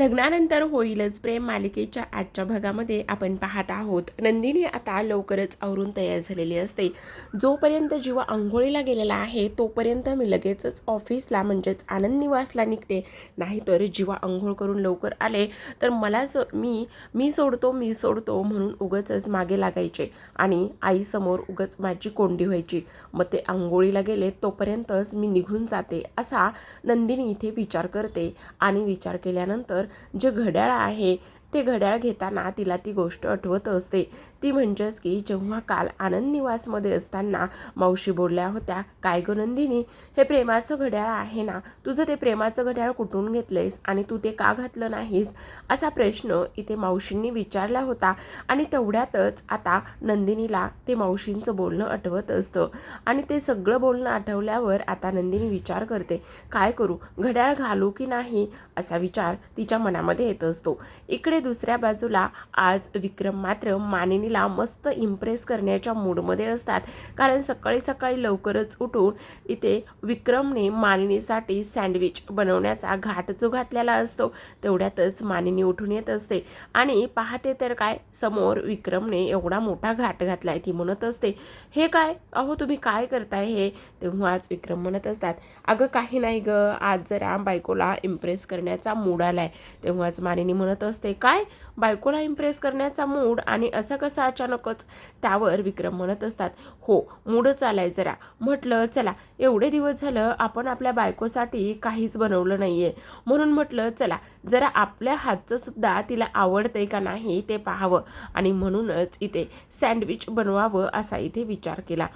लग्नानंतर होईलच प्रेम मालिकेच्या आजच्या भागामध्ये आपण पाहत आहोत. नंदिनी आता लवकरच आवरून तयार झालेली असते. जोपर्यंत जीवा आंघोळीला गेलेला आहे तोपर्यंत मी लगेचच ऑफिसला म्हणजेच आनंद निवासला निघते. नाहीतर जीवा आंघोळ करून लवकर आले तर मला स मी मी सोडतो मी सोडतो म्हणून उगच मागे लागायचे आणि आईसमोर उगच माझी कोंडी व्हायची. मग ते आंघोळीला गेले तोपर्यंतच मी निघून जाते असा नंदिनी इथे विचार करते आणि विचार केल्यानंतर जे घड्याळ आहे ते घड्याळ घेताना तिला ती गोष्ट आठवत असते. ती म्हणजेच की जेव्हा काल आनंद निवासमध्ये असताना मावशी बोलल्या होत्या काय गो नंदिनी हे प्रेमाचं घड्याळ आहे ना? तुझं ते प्रेमाचं घड्याळ कुठून घेतलंयस आणि तू ते का घातलं नाहीस? असा प्रश्न इथे मावशींनी विचारला होता आणि तेवढ्यातच आता नंदिनीला ते मावशींचं बोलणं आठवत असतं आणि ते सगळं बोलणं आठवल्यावर आता नंदिनी विचार करते काय करू? घड्याळ घालू की नाही? असा विचार तिच्या मनामध्ये येत असतो. इकडे दुसऱ्या बाजूला आज विक्रम मात्र मानिनीला मस्त इम्प्रेस करण्याच्या मूडमध्ये असतात. कारण सकाळी सकाळी लवकरच उठून इथे विक्रमने मानिनीसाठी सँडविच बनवण्याचा घाट जो घातलेला असतो तेवढ्यातच मानिनी उठून येत असते. आणि पाहते तर काय समोर विक्रमने एवढा मोठा घाट घातलाय ती म्हणत असते हे काय? अहो तुम्ही काय करताय हे? तेव्हा आज विक्रम म्हणत असतात अगं काही नाही ग आज जरा बायकोला इम्प्रेस करण्याचा मूड आलाय. तेव्हाच मानिनी म्हणत असते का काय? बायकोला इम्प्रेस करण्याचा मूड आणि असं कसं अचानकच त्यावर विक्रम म्हणत असतात. हो मूडच आलाय जरा. म्हटलं चला एवढे दिवस झालं आपण आपल्या बायकोसाठी काहीच बनवलं नाही आहे म्हणून म्हटलं चला जरा आपल्या हातचं सुद्धा तिला आवडतंय का नाही ते पाहावं. आणि म्हणूनच इथे सँडविच बनवावं असा इथे विचार केला.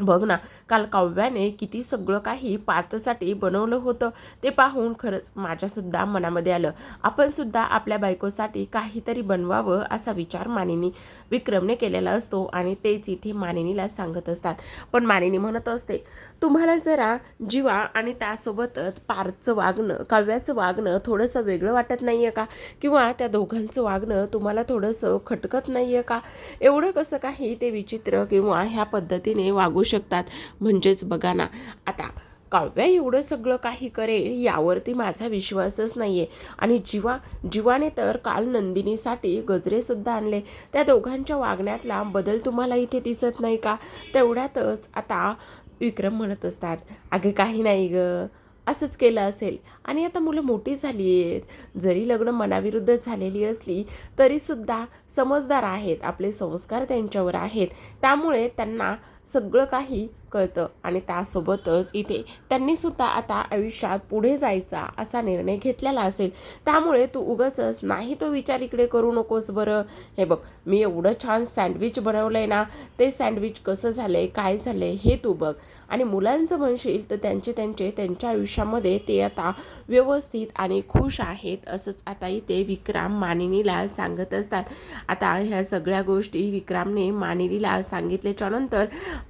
बघ ना काल काव्याने किती सगळं काही पार्थसाठी बनवलं होतं ते पाहून खरंच माझ्यासुद्धा मनामध्ये आलं. आपणसुद्धा आपल्या बायकोसाठी काहीतरी बनवावं असा विचार मानिनी. विक्रमने केलेला असतो आणि तेच इथे मानिनीला सांगत असतात. पण मानिनी म्हणत असते तुम्हाला जरा जीवा आणि त्यासोबतच पारचं वागणं काव्याचं वागणं थोडंसं वेगळं वाटत नाही आहे का? किंवा त्या दोघांचं वागणं तुम्हाला थोडंसं खटकत नाही आहे का? एवढं कसं काही ते विचित्र किंवा ह्या पद्धतीने वागू शकतात? म्हणजेच बघा ना आता काव्या एवढं सगळं काही करेल यावरती माझा विश्वासच नाही आहे आणि जीवा जीवाने तर काल नंदिनीसाठी गजरेसुद्धा आणले. त्या दोघांच्या वागण्यातला बदल तुम्हाला इथे दिसत नाही का? तेवढ्यातच आता विक्रम म्हणत असतात अगं काही नाही ग. असंच केलं असेल. आणि आता मुलं मोठी झाली आहेत. जरी लग्न मनाविरुद्ध झालेली असली तरीसुद्धा समजदार आहेत. आपले संस्कार त्यांच्यावर आहेत. त्यामुळे त्यांना सगळं काही कळतं आणि त्यासोबतच इथे त्यांनीसुद्धा आता आयुष्यात पुढे जायचा असा निर्णय घेतलेला असेल. त्यामुळे तू उगचच नाही तो विचार इकडे करू नकोस बरं. हे बघ मी एवढं छान सँडविच बनवलं आहे ना ते सँडविच कसं झालं आहे काय झालं आहे हे तू बघ. आणि मुलांचं म्हणशील तर त्यांचे त्यांचे त्यांच्या आयुष्यामध्ये ते आता व्यवस्थित आणि खुश आहेत असंच आता इथे विक्रम मानिनीला सांगत असतात. आता ह्या सगळ्या गोष्टी विक्रमने मानिनीला सांगितल्याच्या नंतर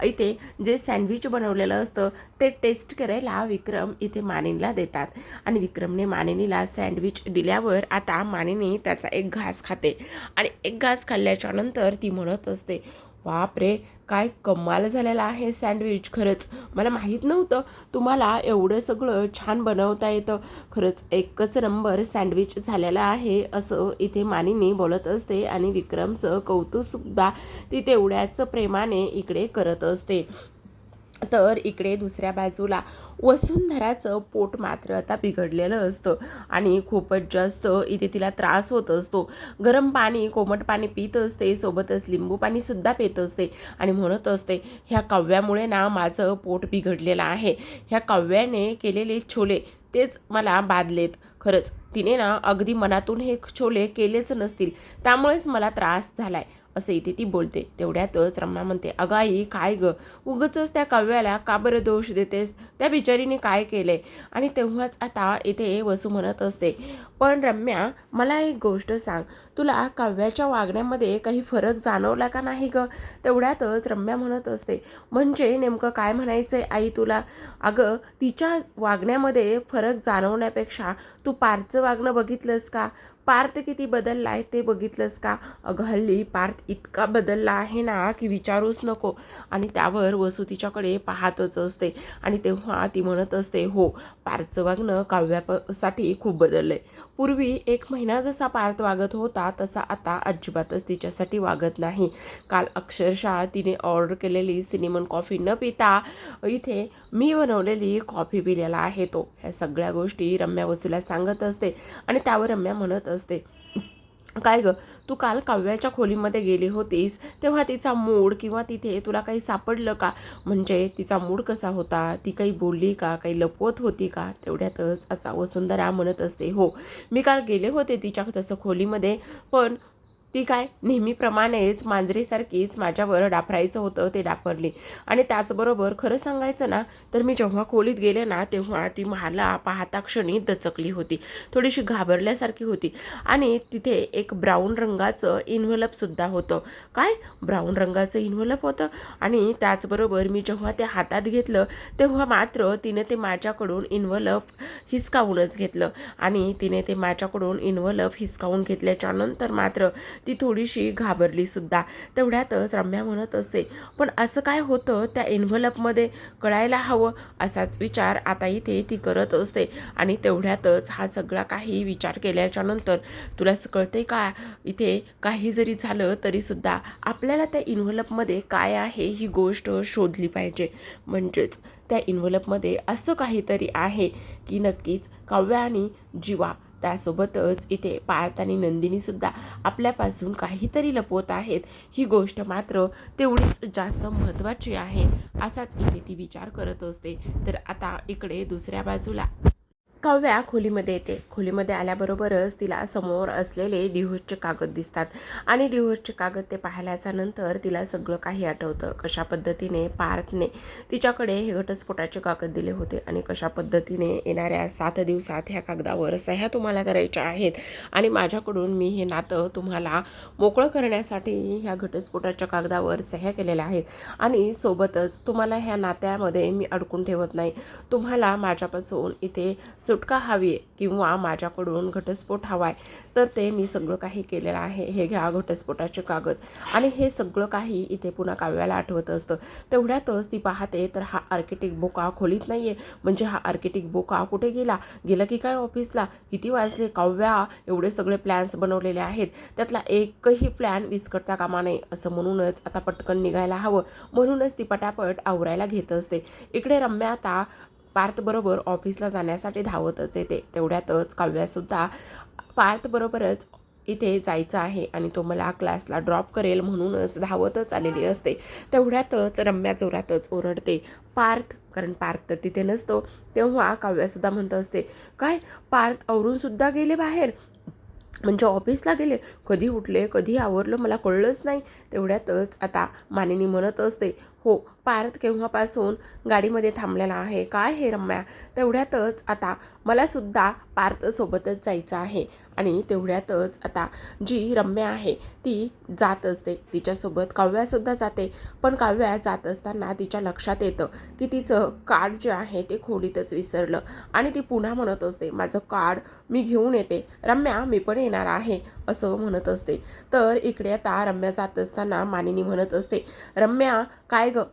इथे जे सँडविच बनवलेलं असतं ते टेस्ट करायला विक्रम इथे मानिनीला देतात. आणि विक्रमने मानिनीला सँडविच दिल्यावर आता मानिनी त्याचा एक घास खाते. आणि एक घास खाल्ल्याच्या नंतर ती म्हणत असते बापरे! काय कमाल झालेला आहे सँडविच. खरंच मला माहीत नव्हतं तुम्हाला एवढं सगळं छान बनवता येतं. खरंच एकच नंबर सँडविच झालेला आहे असं इथे मानिनी बोलत असते आणि विक्रमचं कौतुकसुद्धा ती तेवढ्याच प्रेमाने इकडे करत असते. तर इकडे दुसऱ्या बाजूला वसुंधराचं पोट मात्र आता बिघडलेलं असतं आणि खूपच जास्त इथे तिला त्रास होत असतो. गरम पाणी कोमट पाणी पित असते सोबतच लिंबू पाणीसुद्धा पित असते आणि म्हणत असते ह्या काव्यामुळे ना माझं पोट बिघडलेलं आहे. ह्या काव्याने केलेले छोले तेच मला बाधलेत. खरंच तिने ना अगदी मनातून हे छोले केलेच नसतील. त्यामुळेच मला त्रास झाला आहे असं इथे ती बोलते. तेवढ्यातच रम्या म्हणते अगं आई काय ग? उगच त्या काव्याला का बरं दोष देतेस? त्या बिचारीने काय केलंय? आणि तेव्हाच आता इथे वसू म्हणत असते पण रम्या मला एक गोष्ट सांग. तुला काव्याच्या वागण्यामध्ये काही फरक जाणवला का नाही ग? तेवढ्यातच रम्या म्हणत असते म्हणजे नेमकं काय म्हणायचं आहे आई तुला? अगं तिच्या वागण्यामध्ये फरक जाणवण्यापेक्षा तू पारचं वागणं बघितलंस का? पार्थ किती बदलला आहे ते बघितलंस का? अगं हल्ली पार्थ इतका बदलला आहे ना की विचारूच नको. आणि त्यावर वसू तिच्याकडे पाहतच असते. आणि तेव्हा ती म्हणत असते हो पार्थचं वागणं काव्यासाठी खूप बदललं आहे पूर्वी एक महिना जसा पार्थ वागत होता तसा आता अजिबातच तिच्यासाठी वागत नाही. काल अक्षरशः तिने ऑर्डर केलेली सिनेमन कॉफी न पिता इथे मी बनवलेली कॉफी पिलेला आहे तो. ह्या सगळ्या गोष्टी रम्या वसूला सांगत असते. आणि त्यावर रम्या म्हणत असते. काय ग? तू काल काव्याच्या खोलीमध्ये गेली होतीस तेव्हा तिचा मूड किंवा तिथे तुला काही सापडलं का? म्हणजे तिचा मूड कसा होता? ती काही बोलली का? काही लपवत होती का? तेवढ्यातच आता वसुंधरा म्हणत असते हो मी काल गेले होते तिच्या तसं खोलीमध्ये पण ती काय? नेहमीप्रमाणेच मांजरीसारखीच माझ्यावर डाफरायचं होतं ते डाफरली. आणि त्याचबरोबर खरं सांगायचं ना तर मी जेव्हा खोलीत गेले ना तेव्हा ती मला पाहता क्षणी दचकली होती. थोडीशी घाबरल्यासारखी होती. आणि तिथे एक ब्राऊन रंगाचं इन्व्हलपसुद्धा होतं. काय? ब्राऊन रंगाचं इन्व्हलप होतं. आणि त्याचबरोबर मी जेव्हा ते हातात घेतलं तेव्हा मात्र तिने ते माझ्याकडून इन्व्हलप हिसकावूनच घेतलं. आणि तिने ते माझ्याकडून इन्व्हलप हिसकावून घेतल्याच्यानंतर मात्र ती थोडीशी घाबरली सुद्धा. तेवढ्यातच रम्या म्हणत असते पण असं काय होतं? त्या एन्व्हलपमध्ये कळायला हवं असाच विचार आता इथे ती करत असते. आणि तेवढ्यातच हा सगळा काही विचार केल्याच्यानंतर तुला कळते का? इथे काही जरी झालं तरीसुद्धा आपल्याला त्या इन्व्हलपमध्ये काय आहे ही गोष्ट शोधली पाहिजे. म्हणजेच त्या इन्व्हलपमध्ये असं काहीतरी आहे की नक्कीच काव्या आणि जीवा त्यासोबतच इथे पार्थ आणि नंदिनीसुद्धा आपल्यापासून काहीतरी लपवत आहेत. ही गोष्ट मात्र तेवढीच जास्त महत्त्वाची आहे असाच इथे ती विचार करत असते. तर आता इकडे दुसऱ्या बाजूला काव्या खोलीमध्ये येते. खोलीमध्ये आल्याबरोबरच तिला समोर असलेले डिव्होर्सचे कागद दिसतात. आणि डिव्होर्सचे कागद ते पाहिल्याच्या नंतर तिला सगळं काही आठवतं. कशा पद्धतीने पार्थने तिच्याकडे हे घटस्फोटाचे कागद दिले होते आणि कशा पद्धतीने येणाऱ्या सात दिवसात ह्या कागदावर सह्या तुम्हाला करायच्या आहेत आणि माझ्याकडून मी हे नातं तुम्हाला मोकळं करण्यासाठी ह्या घटस्फोटाच्या कागदावर सह्या केलेल्या आहेत. आणि सोबतच तुम्हाला ह्या नात्यामध्ये मी अडकून ठेवत नाही. तुम्हाला माझ्यापासून इथे सुटका हवी आहे किंवा माझ्याकडून घटस्फोट हवा आहे तर ते मी सगळं काही केलेलं आहे. हे घ्या घटस्फोटाचे कागद. आणि हे सगळं काही इथे पुन्हा काव्याला आठवत असतं. तेवढ्यातच ती पाहते तर हा आर्किटेक्ट बोका खोलीत नाही आहे म्हणजे हा आर्किटेक्ट बोका कुठे गेला? गेला की काय ऑफिसला? किती वाजले? काव्या एवढे सगळे प्लॅन्स बनवलेले आहेत. त्यातला एकही प्लॅन विस्कटता कामा नये असं म्हणूनच आता पटकन निघायला हवं. म्हणूनच ती पटापट आवरायला घेत असते. इकडे रम्या आता पार्थबरोबर ऑफिसला जाण्यासाठी धावतच येते. तेवढ्यातच काव्यासुद्धा पार्थबरोबरच इथे जायचं आहे आणि तो मला क्लासला ड्रॉप करेल म्हणूनच धावतच आलेली असते. तेवढ्यातच रम्या जोरातच ओरडते. पार्थ कारण पार्थ तर तिथे नसतो तेव्हा काव्यासुद्धा म्हणत असते काय? पार्थ आवरूनसुद्धा गेले बाहेर? म्हणजे ऑफिसला गेले कधी उठले कधी आवरलं मला कळलंच नाही. तेवढ्यातच आता मानिनी म्हणत असते हो पार्थ केव्हापासून गाडीमध्ये थांबलेला आहे? काय हे रम्या? तेवढ्यातच आता मलासुद्धा पार्थसोबतच जायचं आहे. आणि तेवढ्यातच आता जी रम्या आहे ती जात असते. तिच्यासोबत काव्यासुद्धा जाते. पण काव्या जात असताना तिच्या लक्षात येतं की तिचं कार्ड जे आहे ते खोलीतच विसरलं. आणि ती पुन्हा म्हणत असते माझं कार्ड मी घेऊन येते. रम्या मी पण येणार आहे असं म्हणत असते. तर इकडे आता रम्या जात असताना मानिनी म्हणत असते रम्या काय गं?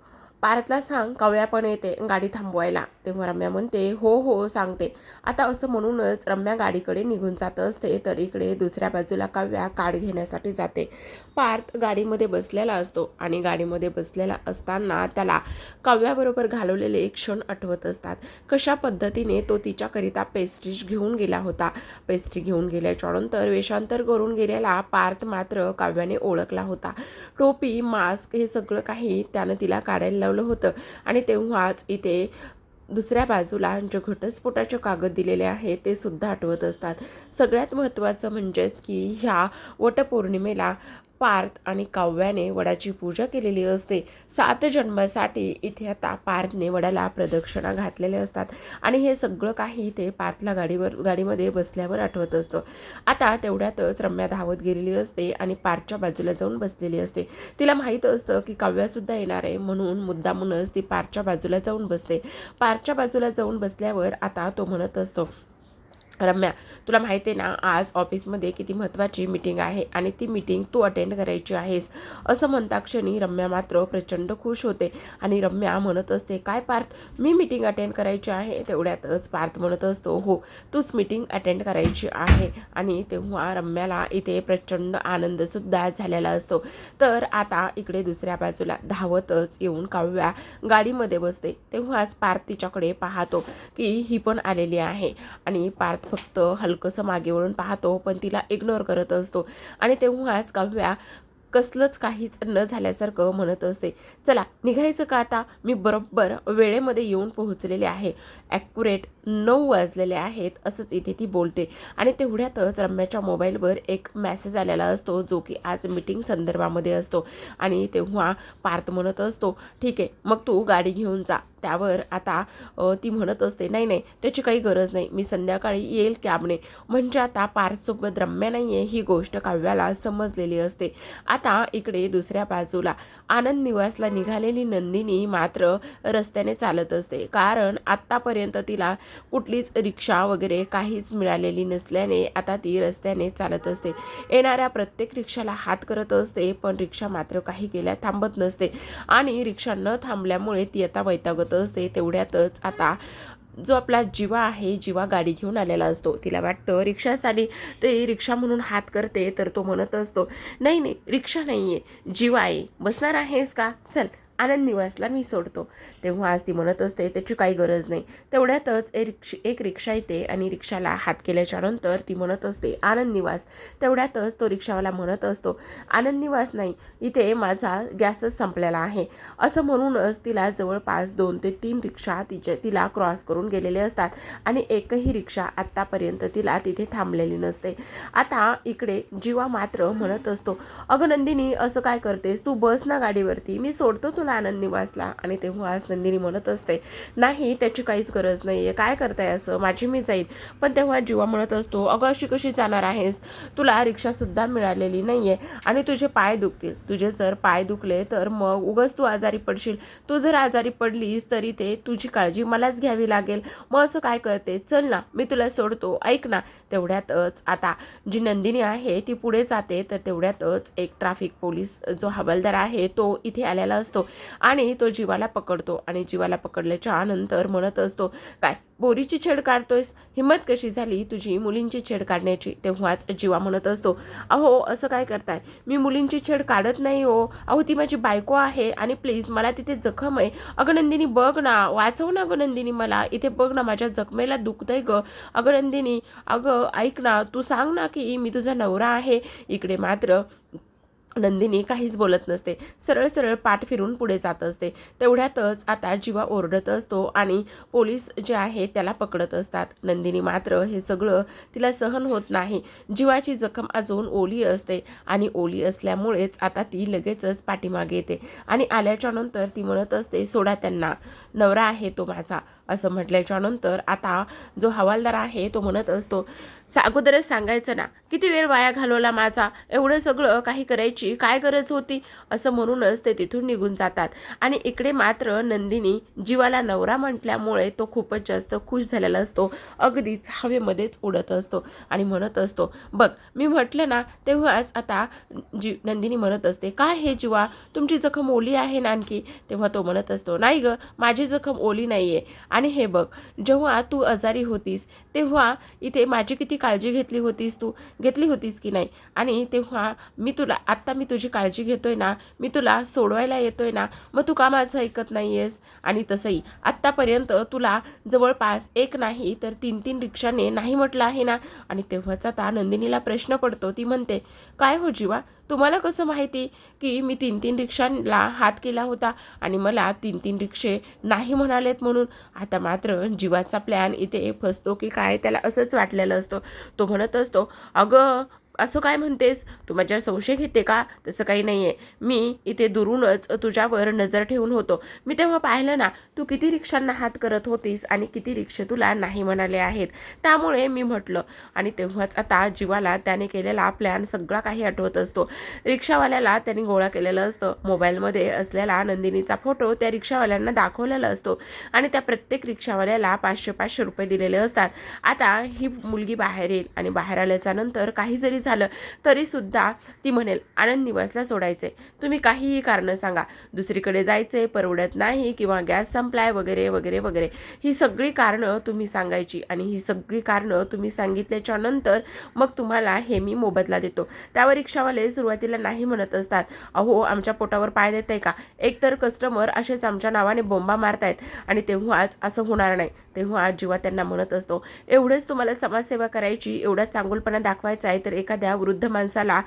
पार्थला सांग काव्या पण येते गाडी थांबवायला. तेव्हा रम्या म्हणते हो हो सांगते. आता असं म्हणूनच रम्या गाडीकडे निघून जात असते तर इकडे दुसऱ्या बाजूला काव्या काढ घेण्यासाठी जाते. पार्थ गाडीमध्ये बसलेला असतो आणि गाडीमध्ये बसलेला असताना त्याला काव्याबरोबर घालवलेले क्षण आठवत असतात. कशा पद्धतीने तो तिच्याकरिता पेस्ट्रीज घेऊन गेला होता? पेस्ट्री घेऊन गेल्याच्यानंतर वेषांतर करून गेलेला पार्थ मात्र काव्याने ओळखला होता. टोपी मास्क हे सगळं काही त्यानं तिला काढायला लावलं होतं आणि तेव्हाच इथे दुसऱ्या बाजूला जे घटस्फोटाचे कागद दिलेले आहेत ते सुद्धा आठवत असतात. सगळ्यात महत्त्वाचं म्हणजेच की ह्या वटपौर्णिमेला पार्थ आणि काव्याने वडाची पूजा केलेली असते. सात जन्मासाठी इथे आता पार्थने वडाला प्रदक्षिणा घातलेल्या असतात आणि हे सगळं काही इथे पार्थला गाडीवर गाडीमध्ये बसल्यावर आठवत असतं. आता तेवढ्यातच रम्या धावत गेलेली असते आणि पार्थच्या बाजूला जाऊन बसलेली असते. तिला माहीत असतं की काव्यासुद्धा येणार आहे म्हणून मुद्दामूनच ती पार्थच्या बाजूला जाऊन बसते. पार्थच्या बाजूला जाऊन बसल्यावर आता तो म्हणत असतो रम्या तुला माहिती आहे ना आज ऑफिसमध्ये किती महत्त्वाची मीटिंग आहे आणि ती मीटिंग तू अटेंड करायची आहेस. असं म्हणता क्षणी रम्या मात्र प्रचंड खुश होते आणि रम्या म्हणत असते काय पार्थ? मी मीटिंग अटेंड करायची आहे. तेवढ्यातच पार्थ म्हणत असतो हो तूच मीटिंग अटेंड करायची आहे. आणि तेव्हा रम्याला इथे प्रचंड आनंदसुद्धा झालेला असतो. तर आता इकडे दुसऱ्या बाजूला धावतच येऊन काव्या गाडीमध्ये बसते. तेव्हाच पार्थ तिच्याकडे पाहतो की ही पण आलेली आहे आणि पार्थ फक्त हलकंसं मागे वळून पाहतो पण तिला इग्नोर करत असतो. आणि तेव्हाच काव्या कसलंच काहीच न झाल्यासारखं म्हणत असते. चला निघायचं का आता? मी बरोबर वेळेमध्ये येऊन पोहोचलेले आहे. ॲक्युरेट नऊ वाजलेले आहेत असंच इथे ती बोलते. आणि तेवढ्यातच रम्याच्या मोबाईलवर एक मेसेज आलेला असतो जो की आज मीटिंग संदर्भामध्ये असतो. आणि तेव्हा पार्थ म्हणत असतो ठीक आहे मग तू गाडी घेऊन जा. त्यावर आता ती म्हणत असते नाही नाही त्याची काही गरज नाही मी संध्याकाळी येईल कॅबने. म्हणजे आता पार्थसोबत रम्या नाही आहे ही गोष्ट काव्याला समजलेली असते. आता इकडे दुसऱ्या बाजूला आनंद निवासला निघालेली नंदिनी मात्र रस्त्याने चालत असते. कारण आत्तापर्यंत तिला कुठलीच रिक्षा वगैरे काहीच मिळालेली नसल्याने आता ती रस्त्याने चालत असते. येणाऱ्या प्रत्येक रिक्षाला हात करत असते पण रिक्षा मात्र काही गेल्या थांबत नसते. आणि रिक्षा न थांबल्यामुळे ती आता वैतागत असते. तेवढ्यातच आता जो आपला जीवा आहे जीवा गाडी घेऊन आलेला असतो. तिला वाटतं रिक्षा आली ते रिक्षा म्हणून हात करते तर तो म्हणत असतो नाही नाही रिक्षा नाही आहे जीवा आहे. बसणार आहेस का? चल. आनंद निवासला मी सोडतो. तेव्हा आज ती म्हणत असते त्याची काही गरज नाही. तेवढ्यातच एक रिक्ष एक रिक्षा येते आणि रिक्षाला हात केल्याच्यानंतर ती म्हणत असते आनंद निवास. तेवढ्यातच तो रिक्षावाला म्हणत असतो आनंद निवास नाही इथे माझा गॅसच संपलेला आहे. असं म्हणूनच तिला जवळपास दोन ते तीन रिक्षा तिच्या तिला क्रॉस करून गेलेले असतात आणि एकही रिक्षा आत्तापर्यंत तिला तिथे थांबलेली नसते. आता इकडे जीवा मात्र म्हणत असतो अगं नंदिनी असं काय करतेस? तू बस ना गाडीवरती मी सोडतो तुला आनंद निवासला आणि तेव्हा आज नंदिनी म्हणत असते नाही त्याची काहीच गरज नाही आहे काय करताय असं? माझी मी जाईन. पण तेव्हा जीवा म्हणत असतो अगं अशी कशी जाणार आहेस? तुला रिक्षासुद्धा मिळालेली नाही आहे आणि तुझे पाय दुखतील. तुझे जर पाय दुखले तर मग उगच तू आजारी पडशील. तू जर आजारी पडलीस तरी ते तुझी काळजी मलाच घ्यावी लागेल. मग असं काय करते? चल ना मी तुला सोडतो. ऐक ना तेवढ्यातच आता जी नंदिनी आहे ती पुढे जाते तर तेवढ्यातच एक ट्रॅफिक पोलीस जो हवालदार आहे तो इथे आलेला असतो आणि तो जीवाला पकडतो आणि जीवाला पकडल्याच्या नंतर म्हणत असतो काय बोरीची छेड काढतोयस. हिंमत कशी झाली? तुझी मुलींची छेड काढण्याची. तेव्हाच जीवा म्हणत असतो अहो असं काय करताय? मी मुलींची छेड काढत नाही हो. अहो ती माझी बायको आहे आणि प्लीज मला तिथे जखम आहे. अगनंदिनी बघ ना. वाचव ना अगनंदिनी मला. इथे बघ ना माझ्या जखमेला दुखतंय ग. अगनंदिनी अगं ऐक ना. तू सांग ना की मी तुझा नवरा आहे. इकडे मात्र नंदिनी काहीच बोलत नसते. सरळ सरळ पाठ फिरून पुढे जात असते. तेवढ्यातच आता जीवा ओरडत असतो आणि पोलीस जे आहे त्याला पकडत असतात. नंदिनी मात्र हे सगळं तिला सहन होत नाही. जीवाची जखम अजून ओली असते आणि ओली असल्यामुळेच आता ती लगेचच पाठीमागे येते. आणि आल्याच्यानंतर ती म्हणत असते सोडा त्यांना. नवरा आहे तो माझा. असं म्हटल्याच्यानंतर आता जो हवालदार आहे तो म्हणत असतो सा अगोदरच सांगायचं ना किती वेळ वाया घालवला माझा? एवढं सगळं काही करायची काय गरज होती? असं म्हणूनच ते तिथून निघून जातात. आणि इकडे मात्र नंदिनी जीवाला नवरा म्हटल्यामुळे तो खूपच जास्त खुश झालेला असतो. अगदीच हवेमध्येच उडत असतो आणि म्हणत असतो बघ मी म्हटलं ना तेव्हाच आता जी नंदिनी म्हणत असते काय हे जीवा? तुमची जखम ओली आहे ना आणखी? तेव्हा तो म्हणत असतो नाही गं माझी जखम ओली नाही आहे आणि हे बघ जेव्हा तू आजारी होतीस तेव्हा इथे माझी किती काळजी घेतली होतीस तू? घेतली होतीस की नाही? आणि तेव्हा मी तुला आत्ता मी तुझी काळजी घेतोय ना मी तुला सोडवायला येतोय ना मग तू का माझं ऐकत नाही आहेस आणि तसंही आत्तापर्यंत तुला जवळपास एक नाही तर तीन तीन रिक्षाने नाही म्हटलं आहे ना? आणि तेव्हाच आता नंदिनीला प्रश्न पडतो ती म्हणते काय हो जीवा? तुम्हाला कसं माहिती? की मी तीन तीन रिक्षांना हात केला होता आणि मला तीन तीन रिक्षे नाही म्हणालेत म्हणून. आता मात्र जीवाचा प्लॅन इथे फसतो की काय त्याला असंच वाटलेलं असतं. तो म्हणत असतो अगं असं काय म्हणतेस? तू माझ्या संशय घेते का? तसं काही नाही आहे मी इथे दुरूनच तुझ्यावर नजर ठेवून होतो. मी तेव्हा पाहिलं ना तू किती रिक्षांना हात करत होतीस आणि किती रिक्षे तुला नाही म्हणाले आहेत. त्यामुळे मी म्हटलं आणि तेव्हाच आता जीवाला त्याने केलेला प्लॅन सगळा काही आठवत असतो. रिक्षावाल्याला त्यांनी गोळा केलेलं असतं. मोबाईलमध्ये असलेला नंदिनीचा फोटो त्या रिक्षावाल्यांना दाखवलेला असतो. आणि त्या प्रत्येक रिक्षावाल्याला पाचशे पाचशे रुपये दिलेले असतात. आता ही मुलगी बाहेर येईल आणि बाहेर आल्याच्यानंतर काही जरी झालं तरीसुद्धा ती म्हणेल आनंद निवासला सोडायचे तुम्ही काहीही कारणं सांगा. दुसरीकडे जायचे परवडत नाही किंवा गॅस संपलाय वगैरे वगैरे वगैरे. ही सगळी कारणं तुम्ही सांगायची आणि ही सगळी कारणं तुम्ही सांगितल्याच्या नंतर मग तुम्हाला हे मी मोबदला देतो. त्यावर रिक्षावाले सुरुवातीला नाही म्हणत असतात अहो आमच्या पोटावर पाय देत आहे का? एकतर कस्टमर असेच आमच्या नावाने बोंबा मारतायत आणि तेव्हाच असं होणार नाही. तेव्हा जीवा त्यांना म्हणत असतो एवढंच तुम्हाला समाजसेवा करायची एवढा चांगुलपणा दाखवायचा आहे तर एखाद्या वृद्ध माणसाला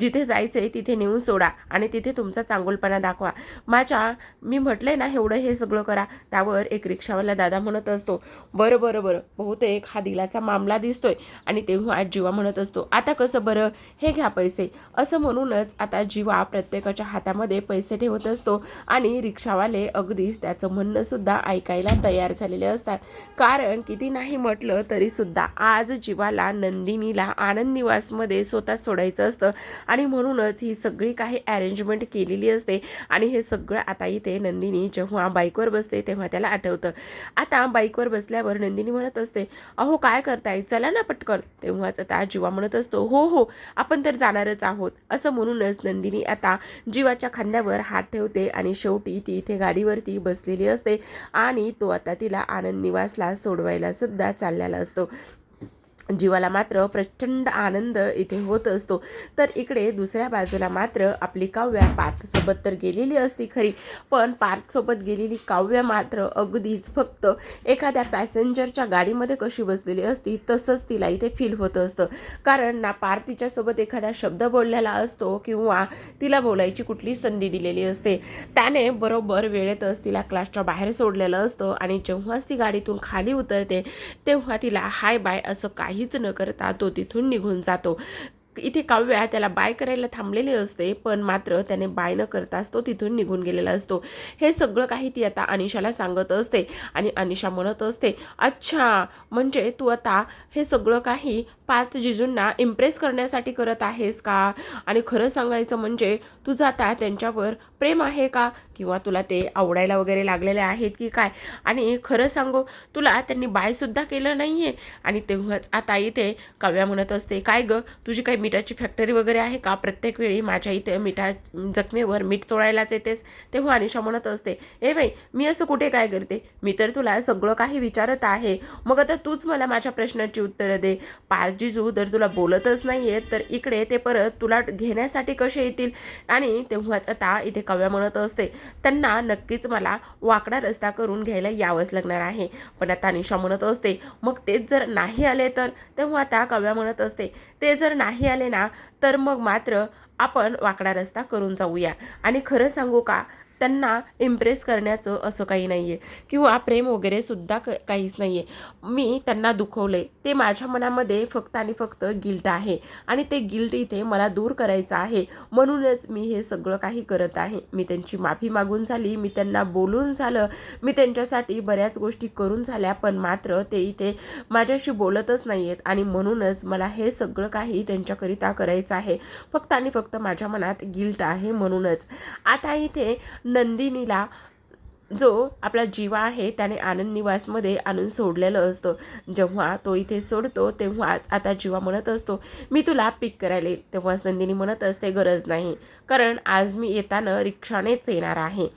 जिथे जायचं आहे तिथे नेऊन सोडा आणि तिथे तुमचा चांगुलपणा दाखवा. माझ्या मी म्हटलंय ना एवढं हे सगळं करा. त्यावर एक रिक्षावाला दादा म्हणत असतो बरं बरं बरं बहुतेक हा दिलाचा मामला दिसतोय. आणि तेव्हा जीवा म्हणत असतो आता कसं बरं? हे घ्या पैसे. असं म्हणूनच आता जीवा प्रत्येकाच्या हातामध्ये पैसे ठेवत असतो आणि रिक्षावाले अगदीच त्याचं म्हणणंसुद्धा ऐकायला तयार झालेले असतात. कारण किती नाही म्हटलं तरीसुद्धा आज जीवाला नंदिनीला आनंद निवासमध्ये स्वतः सोडायचं असतं. आणि म्हणूनच ही सगळी काही अरेंजमेंट केलेली असते. आणि हे सगळं आता इथे नंदिनी जेव्हा बाईकवर बसते तेव्हा त्याला आठवतं. आता बाईकवर बसल्यावर नंदिनी म्हणत असते अहो काय करताय? चला ना पटकन. तेव्हाच आता जीवा म्हणत असतो हो हो आपण तर जाणारच आहोत. असं म्हणूनच नंदिनी आता जीवाच्या खांद्यावर हात ठेवते आणि शेवटी ती इथे गाडीवरती बसलेली असते. आणि तो आता तिला आनंद निवासला सोडवायला सुद्धा चाललेला असतो. जीवाला मात्र प्रचंड आनंद इथे होत असतो. तर इकडे दुसऱ्या बाजूला मात्र आपली काव्या पार्थसोबत तर गेलेली असती खरी पण पार्थसोबत गेलेली काव्य मात्र अगदीच फक्त एखाद्या पॅसेंजरच्या गाडीमध्ये कशी बसलेली असती तसंच तिला इथे फील होत असतं. कारण ना पार्थ तिच्यासोबत एखादा शब्द बोललेला असतो किंवा तिला बोलायची कुठली संधी दिलेली असते. त्याने बरोबर वेळेतच तिला क्लासच्या बाहेर सोडलेलं असतं आणि जेव्हाच ती गाडीतून खाली उतरते तेव्हा तिला हाय बाय असं काही काहीच न करता तो तिथून निघून जातो. इथे काव्या त्याला बाय करायला थांबलेली असते पण मात्र त्याने बाय न करताच तो तिथून निघून गेलेला असतो. हे सगळं काही ती आता अनिशाला सांगत असते आणि अनिशा म्हणत असते अच्छा म्हणजे तू आता हे सगळं काही पाच जिजूंना इम्प्रेस करण्यासाठी करत आहेस का? आणि खरं सांगायचं म्हणजे तुझं आता त्यांच्यावर प्रेम आहे का? किंवा तुला ते आवडायला वगैरे लागलेले आहेत की काय? आणि खरं सांगू तुला त्यांनी बायसुद्धा केलं नाही आहे आणि तेव्हाच आता इथे काव्या म्हणत असते काय गं तुझी काही मिठाची फॅक्टरी वगैरे आहे का? प्रत्येक वेळी माझ्या इथे मिठा जखमेवर मीठ चोळायलाच येतेस. तेव्हा अनिशा म्हणत असते ए बाई मी असं कुठे काय करते? मी तर तुला सगळं काही विचारत आहे. मग आता तूच मला माझ्या प्रश्नाची उत्तरं दे. पार जिजू जर तुला बोलतच नाही आहेत तर इकडे ते परत तुला घेण्यासाठी कसे येतील? आणि तेव्हाच आता इथे कव्या म्हणत असते. त्यांना नक्कीच मला वाकडा रस्ता करून घ्यायला यावंच लागणार आहे. पण आता निशा म्हणत असते मग तेच जर नाही आले तर? तेव्हा आता कव्या म्हणत असते ते जर नाही आले ना तर मग मात्र आपण वाकडा रस्ता करून जाऊया. आणि खरं सांगू का? त्यांना इम्प्रेस करण्याचं असं काही नाही आहे किंवा प्रेम वगैरे सुद्धा क काहीच नाही आहे मी त्यांना दुखवलं आहे ते माझ्या मनामध्ये फक्त आणि फक्त गिल्ट आहे. आणि ते गिल्ट इथे मला दूर करायचं आहे. म्हणूनच मी हे सगळं काही करत आहे. मी त्यांची माफी मागून झाली. मी त्यांना बोलून झालं. मी त्यांच्यासाठी बऱ्याच गोष्टी करून झाल्या. पण मात्र ते इथे माझ्याशी बोलतच नाही आहेत आणि म्हणूनच मला हे सगळं काही त्यांच्याकरिता करायचं आहे. फक्त आणि फक्त माझ्या मनात गिल्ट आहे म्हणूनच. आता इथे नंदिनीला जो आपला जीवा आहे त्याने आनंद निवासमध्ये आणून सोडलेलं असतं. जेव्हा तो इथे सोडतो तेव्हाच आता जीवा म्हणत असतो मी तुला पिक करायला येईल. तेव्हाच नंदिनी म्हणत असते गरज नाही. कारण आज मी येताना रिक्षानेच येणार आहे.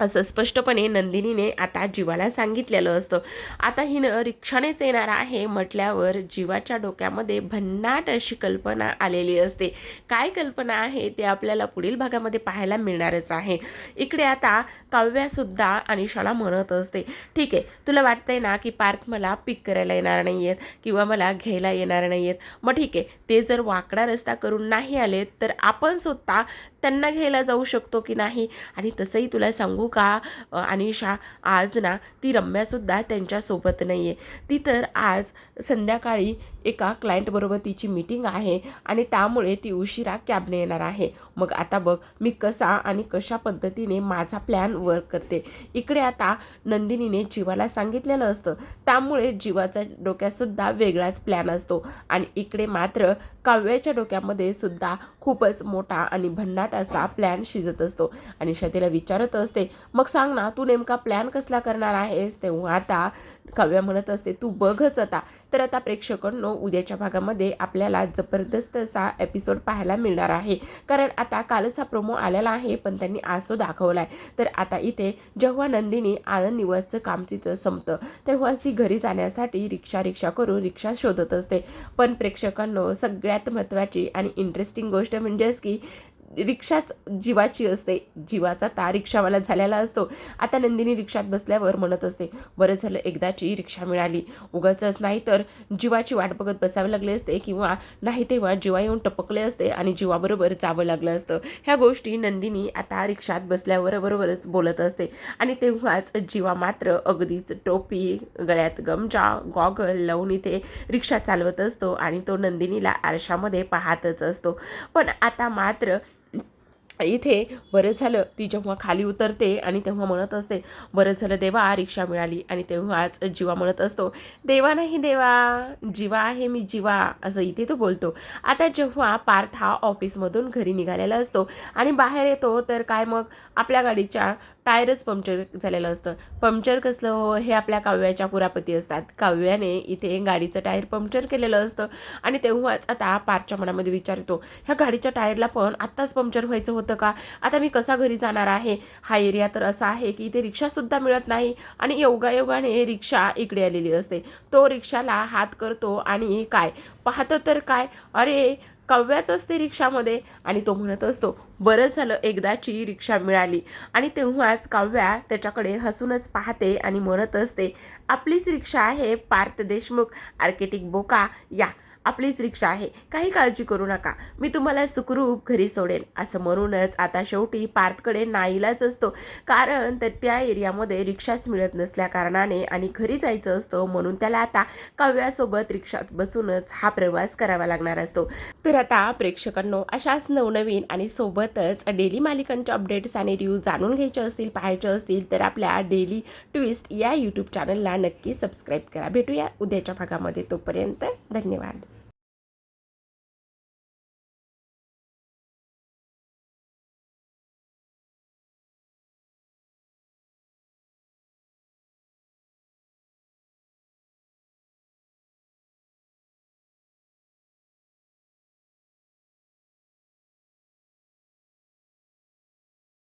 असं स्पष्टपणे नंदिनीने आता जीवाला सांगितलेलं असतं. आता हिनं रिक्षानेच येणार आहे म्हटल्यावर जीवाच्या डोक्यामध्ये भन्नाट अशी कल्पना आलेली असते. काय कल्पना आहे ते आपल्याला पुढील भागामध्ये पाहायला मिळणारच आहे. इकडे आता काव्यासुद्धा अनिशाला म्हणत असते ठीक आहे तुला वाटतंय ना की पार्थ मला पिक करायला येणार नाही आहेत किंवा मला घ्यायला येणार नाही आहेत मग ठीक आहे ते जर वाकडा रस्ता करून नाही आले तर आपण स्वतः त्यांना घ्यायला जाऊ शकतो की नाही? आणि तसंही तुला सांगू का अनिशा आज ना ती रम्यासुद्धा त्यांच्यासोबत नाही आहे ती तर आज संध्याकाळी एका क्लायंटबरोबर तिची मीटिंग आहे आणि त्यामुळे ती उशिरा कॅबने येणार आहे. मग आता बघ मी कसा आणि कशा पद्धतीने माझा प्लॅन वर्क करते. इकडे आता नंदिनीने जीवाला सांगितलेलं असतं. त्यामुळे जीवाच्या डोक्यातसुद्धा वेगळाच प्लॅन असतो. आणि इकडे मात्र काव्याच्या डोक्यामध्ये सुद्धा खूपच मोठा आणि भन्नाट असा प्लॅन शिजत असतो. आणि शतीला विचारत असते मग सांग ना तू नेमका प्लॅन कसला करणार आहेस? तेव्हा आता काव्या म्हणत असते तू बघच आता. तर आता प्रेक्षकांनो उद्याच्या भागामध्ये आपल्याला जबरदस्त असा एपिसोड पाहायला मिळणार आहे. कारण आता कालच हा प्रोमो आलेला आहे पण त्यांनी आज तो दाखवला आहे तर आता इथे जेव्हा नंदिनी आनंद निवासचं काम तिचं संपतं तेव्हाच ती घरी जाण्यासाठी रिक्षा रिक्षा करून रिक्षा शोधत असते. पण प्रेक्षकांनो सगळ्यात महत्त्वाची आणि इंटरेस्टिंग गोष्ट म्हणजेच की रिक्षाच जीवाची असते. जीवाचा ता रिक्षावाला झालेला असतो. आता नंदिनी रिक्षात बसल्यावर म्हणत असते बरं झालं एकदाची रिक्षा मिळाली. उगाचंच नाही तर जीवाची वाट बघत बसावे लागले असते किंवा नाही तेव्हा जीवा येऊन टपकले असते आणि जीवाबरोबर जावं लागलं असतं. ह्या गोष्टी नंदिनी आता रिक्षात बसल्यावर बरोबरच बोलत असते. आणि तेव्हाच जीवा मात्र अगदीच टोपी गळ्यात गमजा गॉगल लावून इथे रिक्षा चालवत असतो आणि तो नंदिनीला आरशामध्ये पाहतच असतो. पण आता मात्र इथे बरं झालं ती जेव्हा खाली उतरते आणि तेव्हा म्हणत असते बरं झालं देवा रिक्षा मिळाली. आणि तेव्हाच जीवा म्हणत असतो देवा नाही देवा जीवा आहे मी जीवा असं इथे तो बोलतो. आता जेव्हा पार्थ हा ऑफिसमधून घरी निघालेला असतो आणि बाहेर येतो तर काय मग? आपल्या गाडीच्या टायरच पंक्चर झालेलं असतं. पंक्चर कसलं हो हे आपल्या काव्याच्या पुरापती असतात. काव्याने इथे गाडीचं टायर पंक्चर केलेलं असतं. आणि तेव्हाच आता पारच्या मनामध्ये विचारतो ह्या गाडीच्या टायरला पण आत्ताच पंक्चर व्हायचं होतं का? आता मी कसा घरी जाणार आहे? हा एरिया तर असा आहे की इथे रिक्षासुद्धा मिळत नाही. आणि योगायोगाने रिक्षा इकडे आलेली असते. तो रिक्षाला हात करतो आणि काय? पाहतो तर काय? अरे कव्याच असते रिक्षामध्ये. आणि तो म्हणत असतो बरं झालं एकदाची रिक्षा मिळाली. आणि तेव्हाच काव्या त्याच्याकडे हसूनच पाहते आणि म्हणत असते आपलीच रिक्षा आहे पार्थ देशमुख आर्केटिक बोका या. आपलीच रिक्षा आहे. काही काळजी करू नका. मी तुम्हाला सुखरूप घरी सोडेन. असं म्हणूनच आता शेवटी पार्थकडे नाईलाच असतो. कारण तर त्या एरियामध्ये रिक्षाच मिळत नसल्या कारणाने आणि घरी जायचं असतं म्हणून त्याला आता काव्यासोबत रिक्षात बसूनच हा प्रवास करावा लागणार असतो. तर आता प्रेक्षकांनो अशाच नवनवीन आणि सोबतच डेली मालिकांच्या अपडेट्स आणि रिव्ह्यू जाणून घ्यायचे असतील पाहायचे असतील तर आपल्या डेली ट्विस्ट या यूट्यूब चॅनलला नक्की सबस्क्राईब करा. भेटूया उद्याच्या भागामध्ये. तोपर्यंत धन्यवाद.